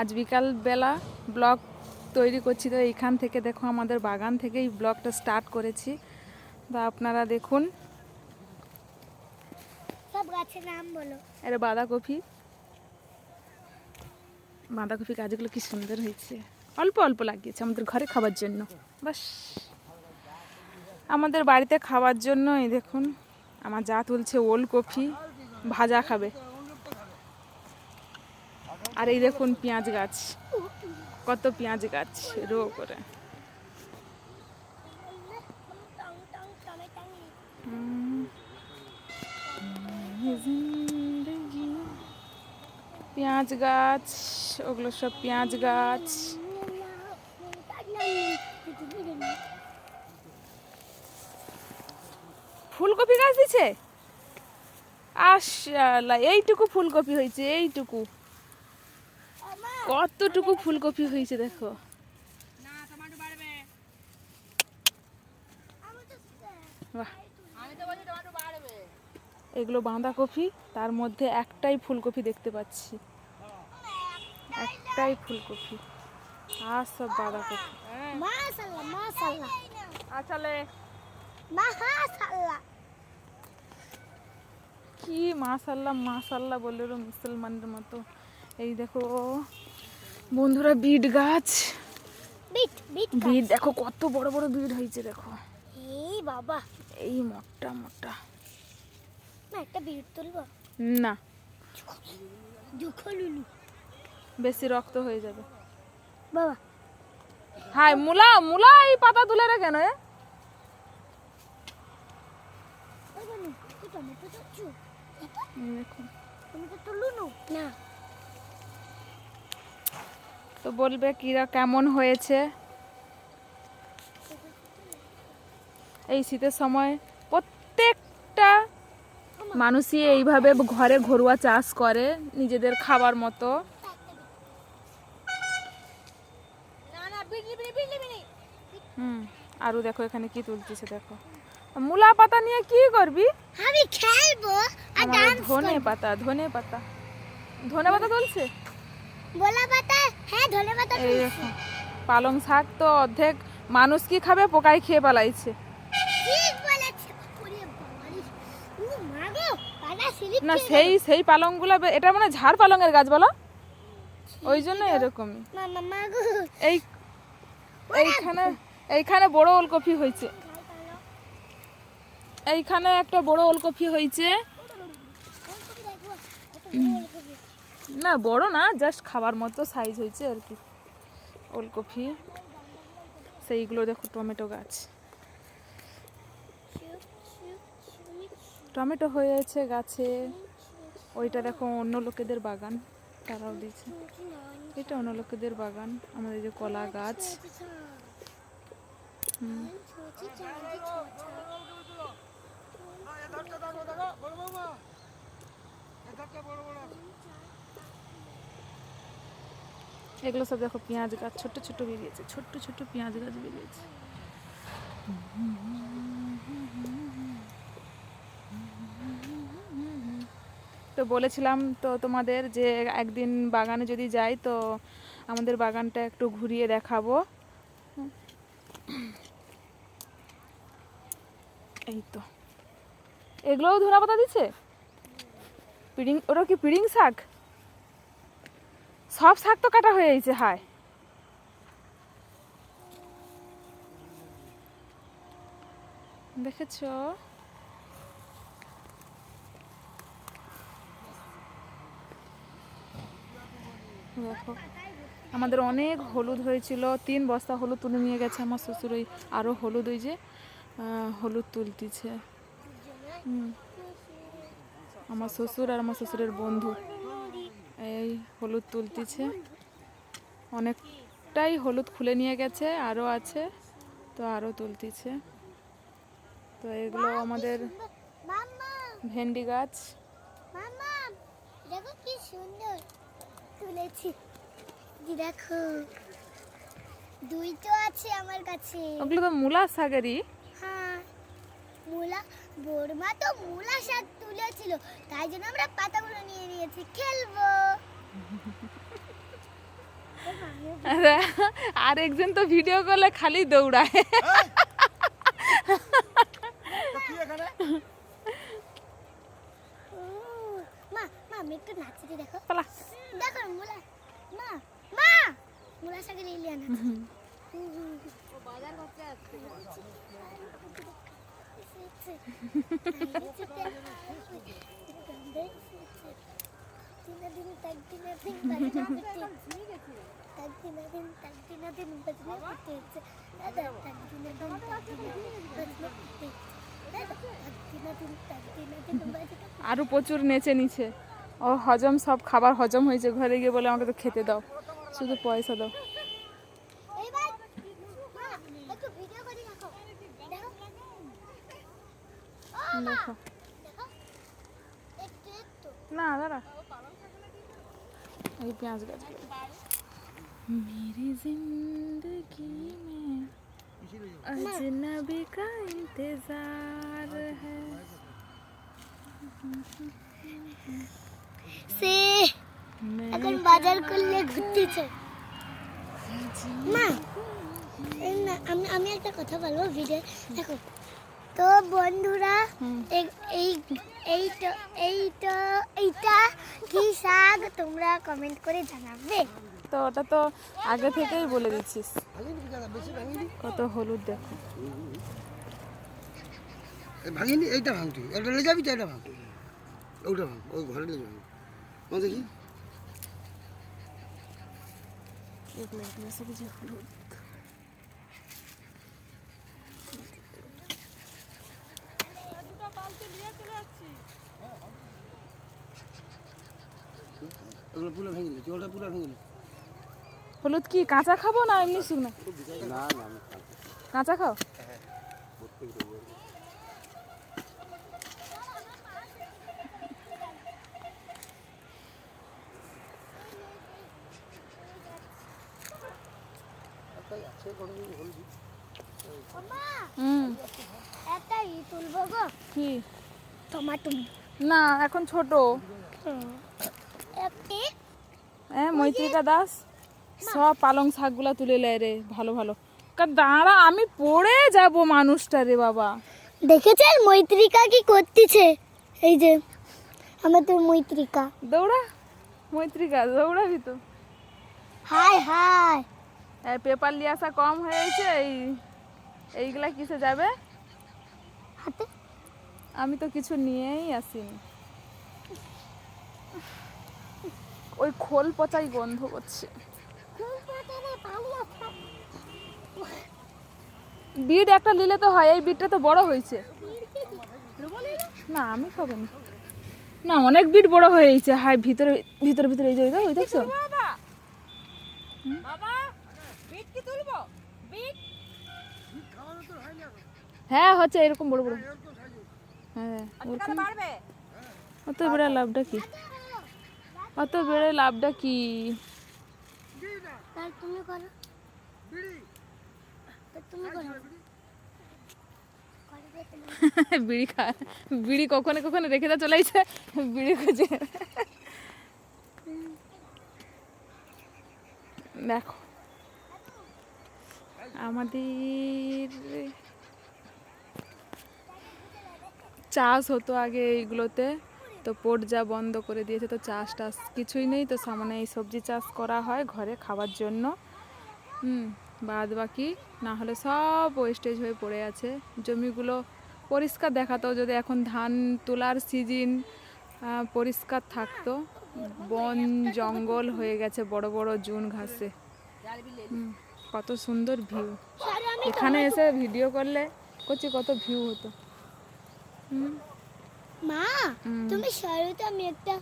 আজ বিকাল বেলা ব্লগ তৈরি করছি। তো এইখান থেকে দেখো আমাদের বাগান থেকেই ব্লগটা স্টার্ট করেছি। তো আপনারা দেখুন। সব গাছের নাম বলো। এটা বাঁধাকপি। বাঁধাকপি গাছগুলো কি সুন্দর হয়েছে। অল্প অল্প লাগিয়েছে আমাদের ঘরে খাবার জন্য। বাস। আমাদের বাড়িতে খাওয়ার জন্য এই দেখুন আমার যা তুলছে ওলকপি ভাজা খাবে। আর এই দেখুন পেঁয়াজ গাছ। কত পেঁয়াজ গাছ, রো করে। পেঁয়াজ গাছ, ওগুলো সব পেঁয়াজ গাছ। ফুলকপি গাছ দিছে? আশাল্লাহ এইটুকু ফুলকপি হয়েছে, এইটুকু। কতটুকু ফুলকপি হয়েছে দেখো। এগুলো বাঁধাকপি তার মধ্যে একটাই ফুলকপি দেখতে পাচ্ছি। একটাই ফুলকপি। আর সব বাঁধাকপি। মাশাআল্লাহ মাশাআল্লাহ। আসলে মাশাআল্লাহ। কি মাশাল্লাহ মাশাল্লাহ বলল রে মুসলমানের মতো। এই দেখো বন্ধুরা বিট গাছ। বিট বিট বিট দেখো কত বড় বড় বিট হয়েছে দেখো। এই বাবা। এই মোটা মোটা। না একটা বিট তুলবো? না। দুঃখ লুলু বেশি রক্ত হয়ে যাবে। বাবা। হাই মুলা মুলা এই পাতা তুলে রে কেন দেখো। টমেটো তুলুনু? না। তো বলবে কিরা কেমন হয়েছে? এই শীতের সময় প্রত্যেকটা মানুষই এইভাবে ঘরে ঘরোয়া চাষ করে নিজেদের খাবার মতো। হুম আরও দেখো এখানে কি তুলতেছে দেখো। মূলা পাতা নিয়ে কি করবি? আমি খেলব আর ডান্স ধনে পাতা ধনে পাতা। ধনে পাতা তুলছে? বলা পাতা হ্যাঁ ধনে এই দেখো পালং শাক তো অর্ধেক মানুষ কি খাবে পোকাই খেয়ে পালাইছে না সেই সেই পালংগুলো এটা মানে ঝাড় পালংয়ের গাছ বলো ওই জন্য এরকমই এই এইখানে এইখানে বড় ওলকপি হয়েছে এইখানে একটা বড় ওলকপি হয়েছে না, বড় না জাস্ট খাবার মতো সাইজ হয়েছে আর কি। ওলকপি, সেইগুলো দেখো, টমেটো গাছ। টমেটো হয়েছে গাছে, ওইটা দেখো, অন্য লোকেদের বাগান, তারাও দিয়েছে। এটা অন্য লোকেদের বাগান, আমাদের যে কলা গাছ। হুম। এগুলো সব দেখো পেঁয়াজ গাছ ছোট ছোট বেরিয়েছে, ছোট্ট ছোট্ট পেঁয়াজ গাছ বেরিয়েছে। তো বলেছিলাম তো তোমাদের যে একদিন বাগানে যদি যাই, তো আমাদের বাগানটা একটু ঘুরিয়ে দেখাবো। এই তো। এগুলোও ধনা পাতা দিচ্ছে? পিড়িং, ওটা কি পিড়িং শাক? সব শাক তো কাটা হয়ে গেছে, হায়। দেখেছ? দেখো, আমাদের অনেক হলুদ হয়েছিল, তিন বস্তা হলুদ তুলে নিয়ে গেছে আমার শ্বশুর, ওই আরও হলুদ, ওই যে হলুদ তুলতিছে। আমার শ্বশুর আর আমার শ্বশুরের বন্ধু। হলুদ তুলতেছে। অনেকটাই হলুদ খুলে নিয়ে গেছে আরও আছে তো আরও তুলতেছে। তো এগুলো আমাদের ভেন্ডি গাছ। দেখো কি সুন্দর তুলেছি। দেখো। আছে আমার কাছে। ওগুলো তো মূলা শাকেরই। হ্যাঁ মূলা বোরমা তো মূলা শাক তুলেছিল তাই জন্য আমরা পাতাগুলো নিয়ে নিয়েছি। খেলব। আরে, আর একজন তো ভিডিও করলে খালি দৌড়ায়। মা মা আমি একটু নাচতে দেখো। পালা। দেখো মুলা। মা মা! মুলা শাকের ইলিয়া নাচ বাজার করতে আরও প্রচুর নেচে নিচে। ও হজম সব খাবার হজম হয়েছে, ঘরে গিয়ে বলে আমাকে তো খেতে দাও। শুধু পয়সা দাও এইবার মা একটু ভিডিও করে রাখো দেখো ও মা দেখো দেখো একটু একটু না দাঁড়া এই পেঁয়াজ গাছ मेरी जिंदगी में अजनबी का इंतजार है সে मैं এখন বাজার করলে ঘুরতেছে মা এই না, আমি আমি একটা কথা বলবো ভিডিও দেখো তো বন্ধুরা এই- এই এইটা এইটা এইটা কি শাক? তোমরা কমেন্ট করে জানাবে। তো ওটা তো আগে থেকেই বলে দিচ্ছিস কত হলুদ দেখো। ভাঙিনি এইটা ভাঙ তুই এটা নিয়ে যাবি তো এটা ভাঙ। ওটা ভাঙ ওই ঘরে নিয়ে যাবি। ও দেখি। এগুলো এগুলো সব যে হলুদ ওগুলো পুরো ভেঙে দিলে ওটা পুরো ভেঙে দিলে হলুদ কি কাঁচা খাব না এমনি শুকনো? কাঁচা খাও? মা হুম। একটা ই তুলবো গো। কি? টমাটো না এখন ছোট। হ্যাঁ মৈত্রিকা দাস। সব পালং শাকগুলা তুলে লেয় রে ভালো ভালো। কা দাঁড়া আমি পড়ে যাব মানুষটা রে বাবা। দেখেছেন মৈত্রিকা কি করতেছে? এই যে আমাদের মৈত্রিকা। দৌড়া মৈত্রিকা দৌড়াবি তো। High high. পেপার নিয়ে আসা কম হয়েছে এই এইগুলা কিসে যাবে? হাতে। আমি তো কিছু নিয়েই আসিনি। ওই খোল পচাই গন্ধ করছে। বিট একটা নিলে তো হয়, এই বিটটা তো বড় হয়েছে। না, আমি খাব না, অনেক বিট বড় হয়েছে হাই ভিতরে ভিতরে ভিতরে, এই যে ওই দেখছ? হ্যাঁ হচ্ছে এরকম বড় বড়। হ্যাঁ অত বেড়ে লাভটা কি? অত বেড়ে লাভটা কি? তুমি করো। তুমি করো। বিড়ি খা বিড়ি কখনো কখনো রেখে দা চলে আইছে বিড়ি খুঁজে। দেখো। আমাদের চাষ হতো আগে এইগুলোতে। তো পোট যা বন্ধ করে দিয়েছে, তো চাষ টাস কিছুই নেই। তো সামনে এই সবজি চাষ করা হয় ঘরে খাওয়ার জন্য। হুম, বাদ বাকি, না হলে সব ওয়েস্টেজ হয়ে পড়ে আছে। জমিগুলো পরিষ্কার দেখাতো, যদি এখন ধান তোলার সিজন পরিষ্কার থাকতো। বন জঙ্গল হয়ে গেছে, বড় বড় জুন ঘাসে। কত সুন্দর ভিউ এখানে এসে ভিডিও করলে করছি কত ভিউ হতো। মা। তুমি সরো তো আমি একটা